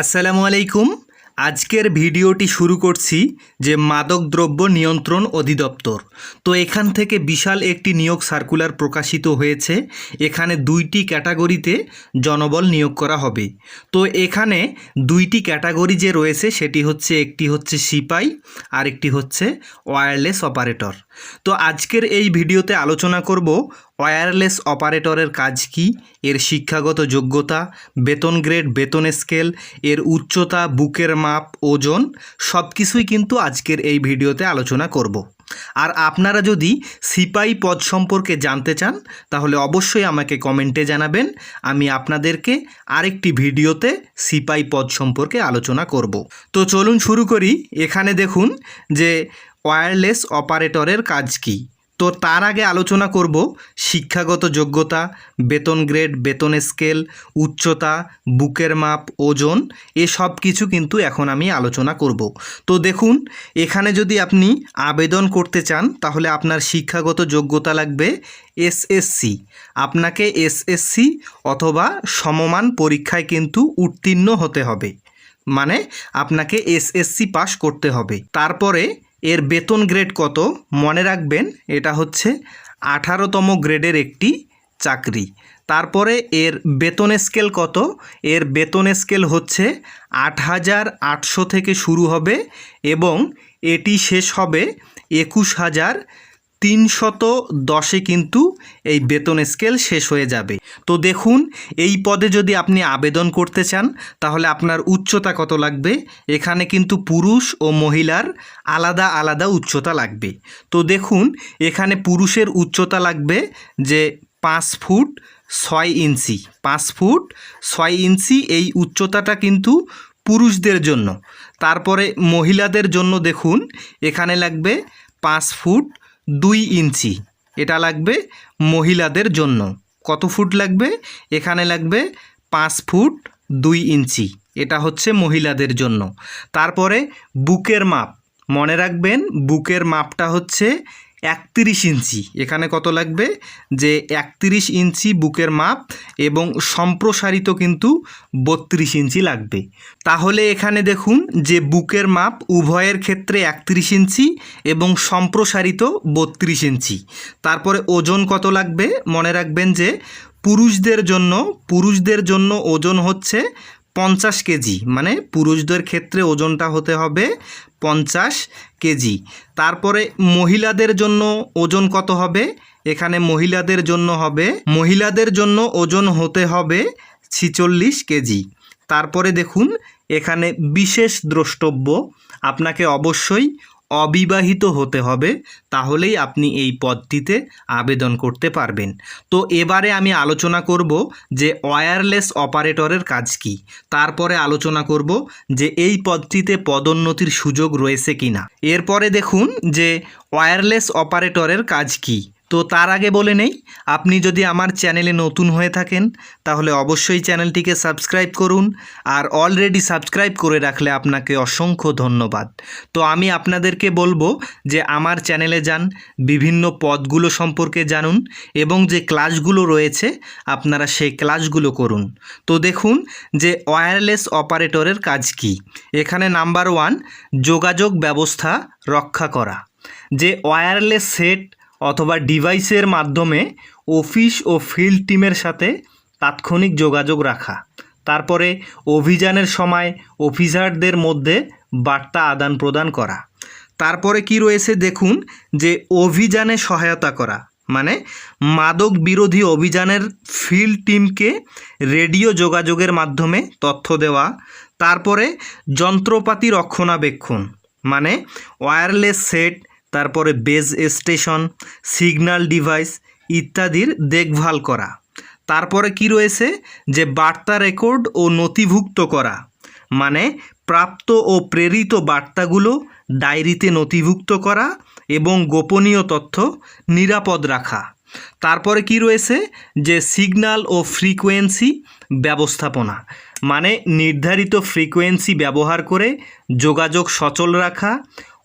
আসসালামু আলাইকুম। আজকের ভিডিওটি শুরু করছি যে মাদকদ্রব্য নিয়ন্ত্রণ অধিদপ্তর। তো এখান থেকে বিশাল একটি নিয়োগ সার্কুলার প্রকাশিত হয়েছে। এখানে দুইটি ক্যাটাগরিতে জনবল নিয়োগ করা হবে। তো এখানে দুইটি ক্যাটাগরি যে রয়েছে, সেটি হচ্ছে একটি হচ্ছে সিপাই আর একটি হচ্ছে ওয়্যারলেস অপারেটর তো আজকের এই ভিডিওতে আলোচনা করব ওয়্যারলেস অপারেটরের কাজ কি, এর শিক্ষাগত যোগ্যতা, বেতন গ্রেড বেতন স্কেল এর উচ্চতা, বুকের মাপ ওজন সব কিছুই কিন্তু আজকের এই ভিডিওতে আলোচনা করব। আর আপনারা যদি সিপাই পদ সম্পর্কে জানতে চান, তাহলে অবশ্যই আমাকে কমেন্টে জানাবেন। আমি আপনাদেরকে আরেকটি ভিডিওতে সিপাই পদ সম্পর্কে আলোচনা করব। তো চলুন শুরু করি। এখানে দেখুন যে ওয়্যারলেস অপারেটরের কাজ কী। তো তার আগে আলোচনা করব শিক্ষাগত যোগ্যতা, বেতন গ্রেড, বেতন স্কেল, উচ্চতা, বুকের মাপ, ওজন এসব কিছু কিন্তু এখন আমি আলোচনা করব। তো দেখুন, এখানে যদি আপনি আবেদন করতে চান, তাহলে আপনার শিক্ষাগত যোগ্যতা লাগবে এসএসসি আপনাকে এসএসসি অথবা সমমান পরীক্ষায় কিন্তু উত্তীর্ণ হতে হবে। মানে আপনাকে এসএসসি পাস করতে হবে। তারপরে এর বেতন গ্রেড কত? মনে রাখবেন, এটা হচ্ছে আঠারোতম গ্রেডের একটি চাকরি। তারপরে এর বেতন স্কেল কত? এর বেতন স্কেল হচ্ছে আট হাজার আটশো থেকে শুরু হবে এবং এটি শেষ হবে একুশ হাজার তিনশত দশে কিন্তু এই বেতন স্কেল শেষ হয়ে যাবে। তো দেখুন, এই পদে যদি আপনি আবেদন করতে চান, তাহলে আপনার উচ্চতা কত লাগবে? এখানে কিন্তু পুরুষ ও মহিলার আলাদা আলাদা উচ্চতা লাগবে। তো দেখুন, এখানে পুরুষের উচ্চতা লাগবে যে পাঁচ ফুট ছয় ইঞ্চি। পাঁচ ফুট ছয় ইঞ্চি এই উচ্চতাটা কিন্তু পুরুষদের জন্য। তারপরে মহিলাদের জন্য দেখুন, এখানে লাগবে পাঁচ ফুট দুই ইঞ্চি। এটা লাগবে মহিলাদের জন্য। কত ফুট লাগবে? এখানে লাগবে পাঁচ ফুট দুই ইঞ্চি। এটা হচ্ছে মহিলাদের জন্য। তারপরে বুকের মাপ। মনে রাখবেন, বুকের মাপটা হচ্ছে একত্রিশ ইঞ্চি। এখানে কত লাগবে? যে একত্রিশ ইঞ্চি বুকের মাপ এবং সম্প্রসারিত কিন্তু বত্রিশ ইঞ্চি লাগবে। তাহলে এখানে দেখুন যে বুকের মাপ উভয়ের ক্ষেত্রে একত্রিশ ইঞ্চি এবং সম্প্রসারিত বত্রিশ ইঞ্চি। তারপরে ওজন কত লাগবে? মনে রাখবেন যে পুরুষদের জন্য পুরুষদের জন্য ওজন হচ্ছে পঞ্চাশ কেজি। মানে পুরুষদের ক্ষেত্রে ওজনটা হতে হবে পঞ্চাশ কেজি। তারপরে মহিলাদের জন্য ওজন কত হবে? এখানে মহিলাদের জন্য হবে, মহিলাদের জন্য ওজন হতে হবে ছিচল্লিশ কেজি। তারপরে দেখুন, এখানে বিশেষ দ্রষ্টব্য, আপনাকে অবশ্যই অবিবাহিত হতে হবে, তাহলেই আপনি এই পদটিতে আবেদন করতে পারবেন। তো এবারে আমি আলোচনা করব যে ওয়্যারলেস অপারেটরের কাজ কি। তারপরে আলোচনা করব যে এই পদটিতে পদোন্নতির সুযোগ রয়েছে কি না এরপরে দেখুন যে ওয়্যারলেস অপারেটরের কাজ কি। তো তার আগে বলে নেই, আপনি যদি আমার চ্যানেলে নতুন হয়ে থাকেন, তাহলে অবশ্যই চ্যানেলটিকে সাবস্ক্রাইব করুন আর অলরেডি সাবস্ক্রাইব করে রাখলে আপনাকে অসংখ্য ধন্যবাদ। তো আমি আপনাদেরকে বলব যে আমার চ্যানেলে যান, বিভিন্ন পদগুলো সম্পর্কে জানুন এবং যে ক্লাসগুলো রয়েছে, আপনারা সেই ক্লাসগুলো করুন। তো দেখুন যে ওয়্যারলেস অপারেটরের কাজ কি। এখানে নাম্বার ওয়ান যোগাযোগ ব্যবস্থা রক্ষা করা। যে ওয়্যারলেস সেট অথবা ডিভাইসের মাধ্যমে অফিস ও ফিল্ড টিমের সাথে তাৎক্ষণিক যোগাযোগ রাখা। তারপরে অভিযানের সময় অফিসারদের মধ্যে বার্তা আদান প্রদান করা। তারপরে কি রয়েছে দেখুন যে অভিযানে সহায়তা করা মানে মাদক বিরোধী অভিযানের ফিল্ড টিমকে রেডিও যোগাযোগের মাধ্যমে তথ্য দেওয়া, তারপরে যন্ত্রপাতি রক্ষণাবেক্ষণ মানে ওয়্যারলেস সেট তারপরে বেজ স্টেশন, সিগন্যাল ডিভাইস ইত্যাদির দেখভাল করা। তারপরে কি রয়েছে? যে বার্তা রেকর্ড ও নথিভুক্ত করা। মানে প্রাপ্ত ও প্রেরিত বার্তাগুলো ডায়েরিতে নথিভুক্ত করা এবং গোপনীয় তথ্য নিরাপদ রাখা। তারপরে কি রয়েছে? যে সিগন্যাল ও ফ্রিকোয়েন্সি ব্যবস্থাপনা। মানে নির্ধারিত ফ্রিকোয়েন্সি ব্যবহার করে যোগাযোগ সচল রাখা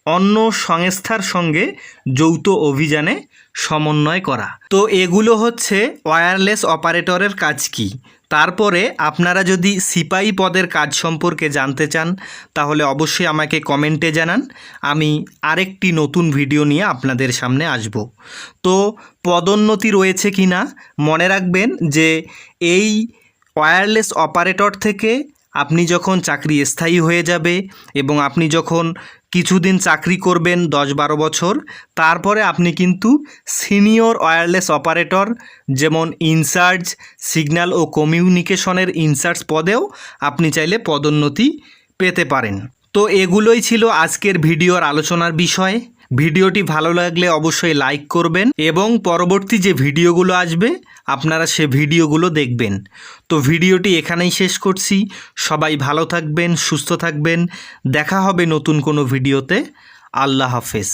অন্য সংস্থার সঙ্গে যৌথ অভিযানে সমন্বয় করা। তো এগুলো হচ্ছে ওয়্যারলেস অপারেটরের কাজ কি? তারপরে আপনারা যদি সিপাহী পদের কাজ সম্পর্কে জানতে চান, তাহলে অবশ্যই আমাকে কমেন্টে জানান। আমি আরেকটি নতুন ভিডিও নিয়ে আপনাদের সামনে আসব। তো পদোন্নতি রয়েছে কি না মনে রাখবেন যে এই ওয়্যারলেস অপারেটর থেকে আপনি যখন চাকরি স্থায়ী হয়ে যাবে এবং আপনি যখন কিছুদিন চাকরি করবেন দশ বারো বছর, তারপরে আপনি কিন্তু সিনিয়র ওয়্যারলেস অপারেটর যেমন ইনচার্জ, সিগন্যাল ও কমিউনিকেশনের ইনচার্জ পদেও আপনি চাইলে পদোন্নতি পেতে পারেন। তো এগুলোই ছিল আজকের ভিডিওর আলোচনার বিষয়। ভিডিওটি ভালো লাগলে অবশ্যই লাইক করবেন এবং পরবর্তী যে ভিডিওগুলো আসবে, আপনারা সে ভিডিওগুলো দেখবেন। তো ভিডিওটি এখানেই শেষ করছি। সবাই ভালো থাকবেন, সুস্থ থাকবেন। দেখা হবে নতুন কোনো ভিডিওতে। আল্লাহ হাফেজ।